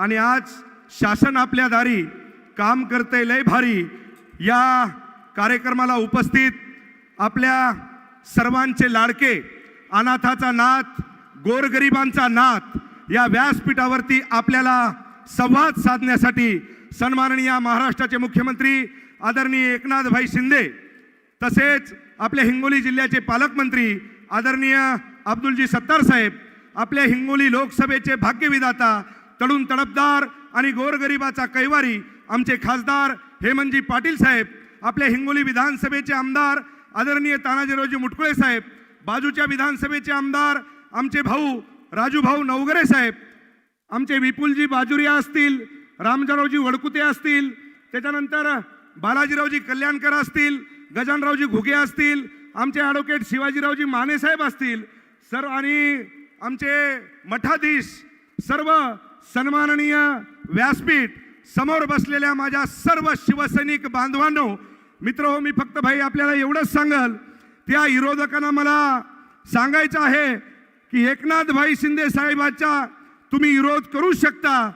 आणि आज शासन आपल्या दारी काम करते लय भारी. या कार्यक्रमाला उपस्थित आपल्या सर्वांचे लाडके अनाथाचा नाथ गोरगरिबांचा नाथ या व्यासपीठावरती आपल्याला संवाद साधण्यासाठी सन्माननीय महाराष्ट्राचे मुख्यमंत्री आदरणीय एकनाथभाई शिंदे तसेच आपल्या हिंगोली जिल्ह्याचे पालकमंत्री आदरणीय अब्दुलजी सत्तार साहेब आपल्या हिंगोली लोकसभेचे भाग्यविधाता तडून तडपदार आणि गोरगरिबाचा कैवारी आमचे खासदार हेमंतजी पाटील साहेब आपल्या हिंगोली विधानसभेचे आमदार आदरणीय तानाजीरावजी मुटकुळे साहेब बाजूच्या विधानसभेचे आमदार आमचे भाऊ राजू भाऊ नवगरे साहेब आमचे विपुलजी बाजुरिया असतील रामजारावजी वडकुते असतील त्याच्यानंतर बालाजीरावजी कल्याणकर असतील गजानरावजी घुगे असतील आमचे ॲडव्होकेट शिवाजीरावजी माने साहेब असतील सर्व आणि आमचे मठाधीश सर्व सन्माननीय व्यासपीठ समोर बसलेल्या माझ्या सर्व शिवसैनिक बांधवांनो मित्र हो मी फक्त भाई आपल्याला एवढंच सांगल त्या विरोधकांना मला सांगायचं आहे की एकनाथभाई शिंदे साहेबांचा तुम्ही विरोध करू शकता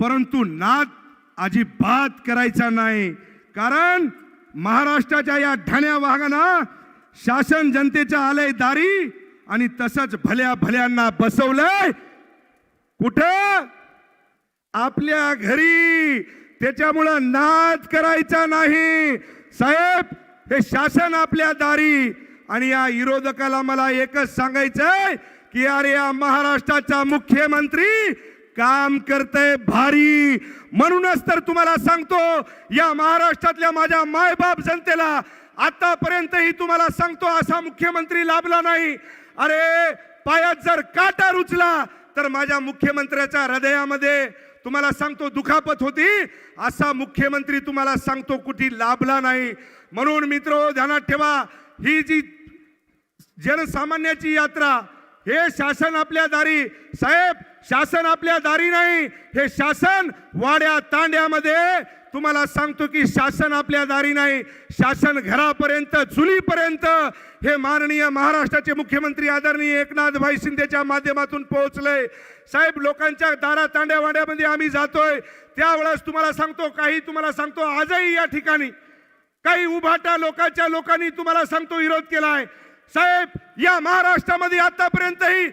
परंतु नाद अजिबात करायचा नाही. कारण महाराष्ट्राच्या या ठाण्या वाघांना शासन जनतेच्या आलंय दारी आणि तसंच भल्या भल्यांना बसवलंय. कुठं? आपल्या घरी त्याच्यामुळं नाद करायचा नाही. साहेब हे शासन आपल्या दारी. आणि या विरोधकाला मला एकच सांगायचंय की अरे या महाराष्ट्राचा मुख्यमंत्री काम करतय भारी. म्हणूनच तर तुम्हाला सांगतो या महाराष्ट्रातल्या माझ्या मायबाप जनतेला आतापर्यंतही तुम्हाला सांगतो असा मुख्यमंत्री लाभला नाही. अरे पायात जर काटा रुचला तर माझ्या मुख्यमंत्र्याच्या हृदयामध्ये तुम्हाला सांगतो दुखापत होती. असा मुख्यमंत्री तुम्हाला सांगतो कुठे लाभला नाही. म्हणून मित्र ध्यानात ठेवा. ही जी जनसामान्याची यात्रा हे शासन आपल्या दारी. साहेब शासन आपल्या दारी नाही. हे शासन वाड्या तांड्यामध्ये तुम्हाला सांगतो की शासन आपल्या दारी नाही. शासन घरापर्यंत चुलीपर्यंत हे माननीय महाराष्ट्राचे मुख्यमंत्री आदरणीय एकनाथभाई शिंदेच्या माध्यमातून पोहोचलंय साहेब लोकांच्या दारा तांड्या वाड्यामध्ये आम्ही जातोय. त्यावेळेस तुम्हाला सांगतो काही तुम्हाला सांगतो आजही या ठिकाणी काही उभाटा लोकांच्या लोकांनी तुम्हाला सांगतो विरोध केलाय. साहेब या महाराष्ट्रामध्ये आतापर्यंतही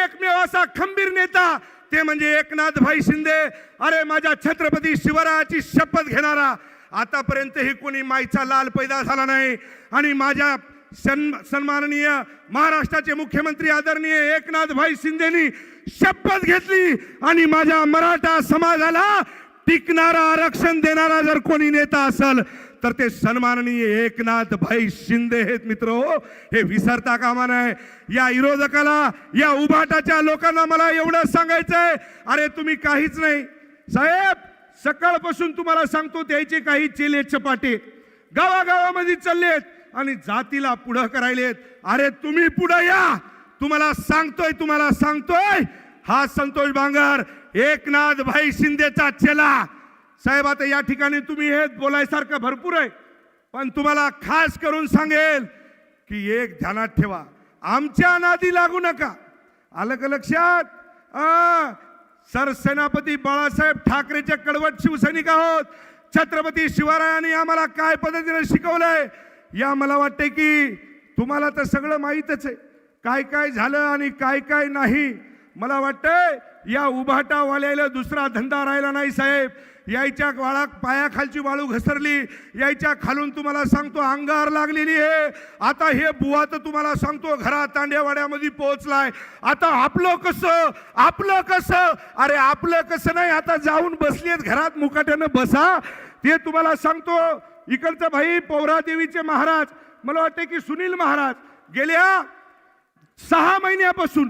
एकमेव असा खंबीर नेता ते म्हणजे एकनाथ भाई शिंदे. अरे माझ्या छत्रपती शिवरायाची शपथ घेणारा आतापर्यंतही कोणी माईचा लाल पैदा झाला नाही. आणि माझ्या सन सन्माननीय महाराष्ट्राचे मुख्यमंत्री आदरणीय एकनाथ भाई शिंदेनी शपथ घेतली आणि माझ्या मराठा समाजाला टिकणारा आरक्षण देणारा जर कोणी नेता असेल तर ते सन्माननीय एकनाथ भाई शिंदे आहेत मित्र. हो हे विसरता कामा नये. या विरोधकाला या उभाटाच्या लोकांना मला एवढं सांगायचंय. अरे तुम्ही काहीच नाही. साहेब सकाळपासून तुम्हाला सांगतो त्याचे काही चेले चपाटे गावागावामध्ये चाललेत आणि जातीला पुढं करायलेत. अरे तुम्ही पुढं या. तुम्हाला सांगतोय तुम्हाला सांगतोय. हा संतोष बांगर एकनाथ भाई शिंदेचा चेला. साहेब आता या ठिकाणी तुम्ही हे बोलायसारखं भरपूर आहे. पण तुम्हाला खास करून सांगेल की एक ध्यानात ठेवा. आमच्या अनादी लागू नका. आलं का लक्षात? सरसेनापती बाळासाहेब ठाकरेचे कडवट शिवसैनिक आहोत. छत्रपती शिवरायांनी आम्हाला काय पद्धतीने शिकवलंय? या मला वाटते की तुम्हाला तर सगळं माहीतच आहे. काय काय झालं आणि काय काय नाही. मला वाटतंय या उभाटावाल्याला दुसरा धंदा राहिला नाही साहेब. यायच्या वाळा पायाखालची वाळू घसरली. यायच्या खालून तुम्हाला सांगतो अंगार लागलेली आहे. आता हे बुवा तर तुम्हाला सांगतो घरात तांड्यावाड्यामध्ये पोहोचलाय. आता आपलं कसं? आपलं कसं? अरे आपलं कसं नाही? आता जाऊन बसलेत घरात मुकाट्यानं बसा. ते तुम्हाला सांगतो इकडचं भाई पौरादेवीचे महाराज. मला वाटते की सुनील महाराज गेल्या सहा महिन्यापासून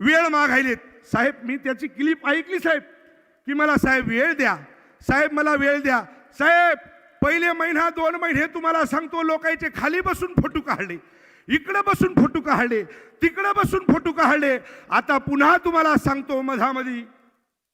वेळ मागायलेत. साहेब मी त्याची क्लिप ऐकली साहेब की मला साहेब वेळ द्या. साहेब मला वेळ द्या. साहेब पहिले महिना दोन महिने तुम्हाला सांगतो लोकांचे खाली बसून फोटो काढले इकडं बसून फोटो काढले तिकडं बसून फोटो काढले. आता पुन्हा तुम्हाला सांगतो मधामध्ये.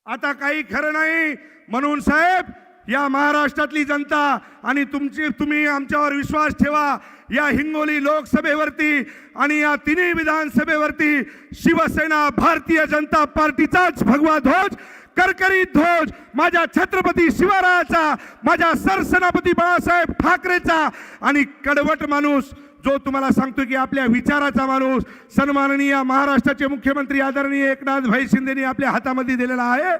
आता काही खरं नाही. म्हणून साहेब या महाराष्ट्रातली जनता आणि तुमची तुम्ही आमच्यावर विश्वास ठेवा. या हिंगोली लोकसभेवरती आणि या तिन्ही विधानसभेवरती शिवसेना भारतीय जनता पार्टीचाच भगवा ध्वज करकरीत ध्वज माझ्या छत्रपती शिवरायाचा माझ्या सरसेनापती बाळासाहेब ठाकरेचा आणि कडवट माणूस जो तुम्हाला सांगतो की आपल्या विचाराचा माणूस सन्माननीय महाराष्ट्राचे मुख्यमंत्री आदरणीय एकनाथ भाई शिंदेनी आपल्या हातामध्ये दिलेला आहे.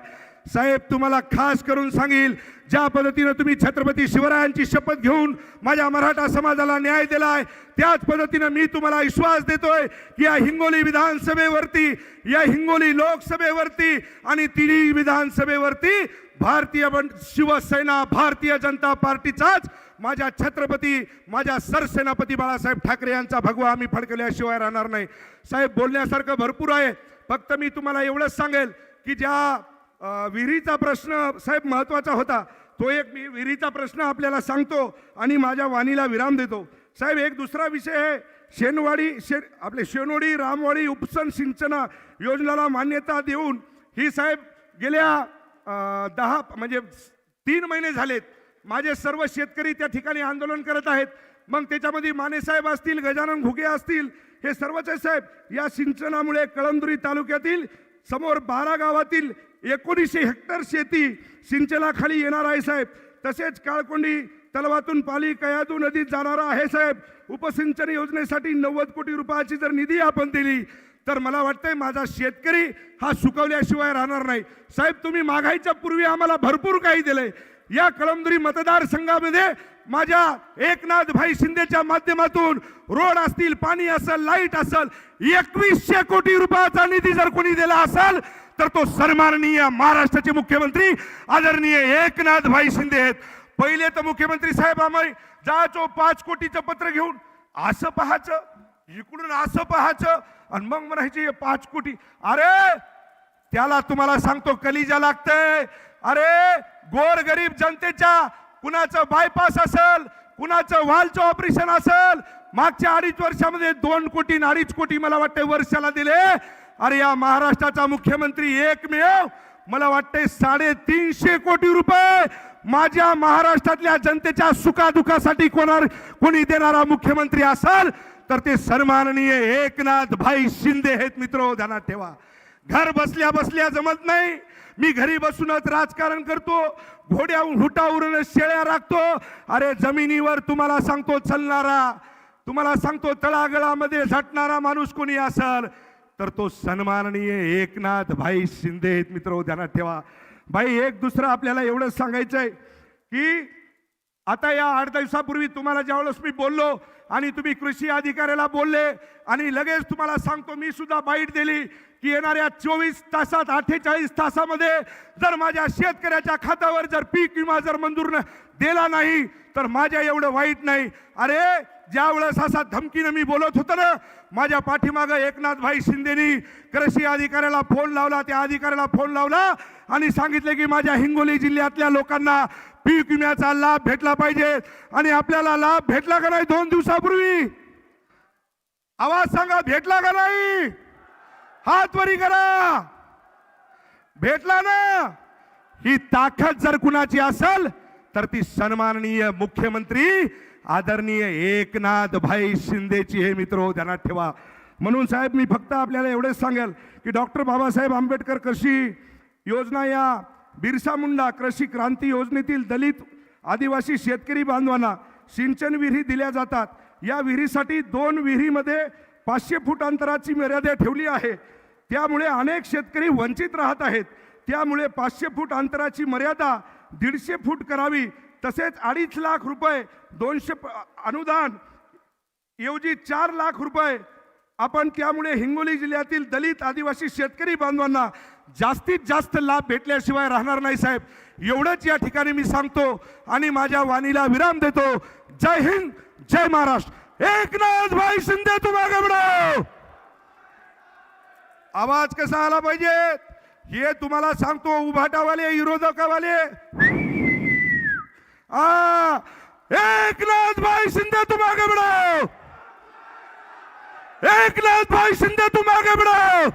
साहेब तुम्हाला खास करून सांगेल ज्या पद्धतीनं तुम्ही छत्रपती शिवरायांची शपथ घेऊन माझ्या मराठा समाजाला न्याय दिलाय त्याच पद्धतीनं मी तुम्हाला विश्वास देतोय की या हिंगोली विधानसभेवरती या हिंगोली लोकसभेवरती आणि तिन्ही विधानसभेवरती भारतीय शिवसेना भारतीय जनता पार्टीचाच माझ्या छत्रपती माझ्या सरसेनापती बाळासाहेब ठाकरे यांचा भगवा आम्ही फडकल्याशिवाय राहणार नाही. साहेब बोलण्यासारखं भरपूर आहे. फक्त मी तुम्हाला एवढंच सांगेल की ज्या विहिरीचा प्रश्न साहेब महत्त्वाचा होता. तो एक मी विहिरीचा प्रश्न आपल्याला सांगतो आणि माझ्या वाणीला विराम देतो. साहेब एक दुसरा विषय आहे. शेनवाडी शे आपले शेनोडी रामवाडी उपसन सिंचना योजनेला मान्यता देऊन ही साहेब गेल्या दहा म्हणजे तीन महिने झालेत. माझे सर्व शेतकरी त्या ठिकाणी आंदोलन करत आहेत. मग त्याच्यामध्ये मानेसाहेब असतील गजानन घुगे असतील हे सर्वच आहे साहेब. या सिंचनामुळे कळमदुरी तालुक्यातील समोर बारा गावातील एकोणीसशे हेक्टर शेती सिंचनाखाली येणार आहे साहेब. तसेच काळकोंडी तलावातून पाली कयादू नदीत जाणारा आहे साहेब. उपसिंचन योजनेसाठी नव्वद कोटी रुपयाची जर निधी आपण दिली तर मला वाटतंय माझा शेतकरी हा सुकवल्याशिवाय राहणार नाही. साहेब तुम्ही मागायच्या पूर्वी आम्हाला भरपूर काही दिलंय. या कळमदुरी मतदारसंघामध्ये माझ्या एकनाथ भाई शिंदेच्या माध्यमातून रोड असतील पाणी असेल लाइट असेल एकवीसशे कोटी रुपयाचा निधी जर कोणी दिला असेल तर तो सन्माननीय महाराष्ट्राचे मुख्यमंत्री आदरणीय एकनाथ भाई शिंदे आहेत. पहिले तर मुख्यमंत्री साहेब आम्ही जाचो पाच कोटीचं पत्र घेऊन. असं पाहायचं इकडून असं पाहायचं आणि मग म्हणायचे पाच कोटी. अरे त्याला तुम्हाला सांगतो कलिजा लागतंय. अरे गोर गरीब जनतेच्या कुणाचं बायपास असेल कुणाचं वालचं ऑपरेशन असेल मागच्या अडीच वर्षामध्ये दोन कोटी अडीच कोटी मला वाटतंय वर्षाला दिले. अरे या महाराष्ट्राचा मुख्यमंत्री एकमेव मला वाटते साडेतीनशे कोटी रुपये माझ्या महाराष्ट्रातल्या जनतेच्या सुखादुखासाठी कोणार कोणी देणारा मुख्यमंत्री असेल तर ते सन्माननीय एकनाथ भाई शिंदे आहेत मित्र ध्यानात ठेवा. घर बसल्या बसल्या जमत नाही. मी घरी बसूनच राजकारण करतो घोड्याहून हुटावरून शेळ्या राखतो. अरे जमिनीवर तुम्हाला सांगतो चलणारा तुम्हाला सांगतो तळागळामध्ये झटणारा माणूस कोणी असल तर तो सन्माननीय एकनाथ भाई शिंदे आहेत मित्र ध्यानात ठेवा. भाई एक दुसरं आपल्याला एवढंच सांगायचं आहे की आता या आठ दिवसापूर्वी तुम्हाला ज्यावेळेस मी बोललो आणि तुम्ही कृषी अधिकाऱ्याला बोलले आणि लगेच तुम्हाला सांगतो मी सुद्धा बाईट दिली की येणाऱ्या चोवीस तासात अठ्ठेचाळीस तासामध्ये जर माझ्या शेतकऱ्याच्या खात्यावर जर पीक विमा जर मंजूर न दिला नाही तर माझ्या एवढं वाईट नाही. अरे ज्या वेळेस असा धमकीनं मी बोलत होतो ना माझ्या पाठीमागं एकनाथ भाई शिंदेनी कृषी अधिकाऱ्याला फोन लावला त्या अधिकाऱ्याला फोन लावला आणि सांगितले की माझ्या हिंगोली जिल्ह्यातल्या लोकांना पीक विम्याचा लाभ भेटला पाहिजे आणि आपल्याला लाभ भेटला का नाही दोन दिवसापूर्वी? आवाज सांगा भेटला का नाही? हात वरी करा. भेटला ना? ही ताकद जर कुणाची असेल तर ती सन्माननीय मुख्यमंत्री आदरणीय एकनाथ भाई शिंदेची हे मित्र हो, ध्यानात ठेवा. म्हणून साहेब मी फक्त आपल्याला एवढेच सांगेल की डॉक्टर बाबासाहेब आंबेडकर कृषी योजना या बिरसा मुंडा कृषी क्रांती योजनेतील दलित आदिवासी शेतकरी बांधवांना सिंचन विहिरी दिल्या जातात. या विहिरीसाठी दोन विहिरीमध्ये पाचशे फूट अंतराची मर्यादा ठेवली आहे. त्यामुळे अनेक शेतकरी वंचित राहत आहेत. त्यामुळे पाचशे फूट अंतराची मर्यादा दीडशे फूट करावी. तसेच अडीच लाख रुपये दोनशे अनुदान ऐवजी चार लाख रुपये आपण त्यामुळे हिंगोली जिल्ह्यातील दलित आदिवासी शेतकरी बांधवांना जास्तीत जास्त लाभ भेटल्याशिवाय राहणार नाही साहेब. एवढंच या ठिकाणी मी सांगतो आणि माझ्या वाणीला विराम देतो. जय हिंद जय महाराष्ट्र. एकनाथ भाई शिंदे तुम आवाज कसा आला पाहिजे? हे तुम्हाला सांगतो उभाटावाले विरोधकावाले. आ एकनाथ भाई शिंदे तुम आगे बढ़ो एकनाथ भाई शिंदे तुम आगे बढ़ो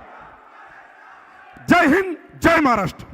जय हिंद जय महाराष्ट्र.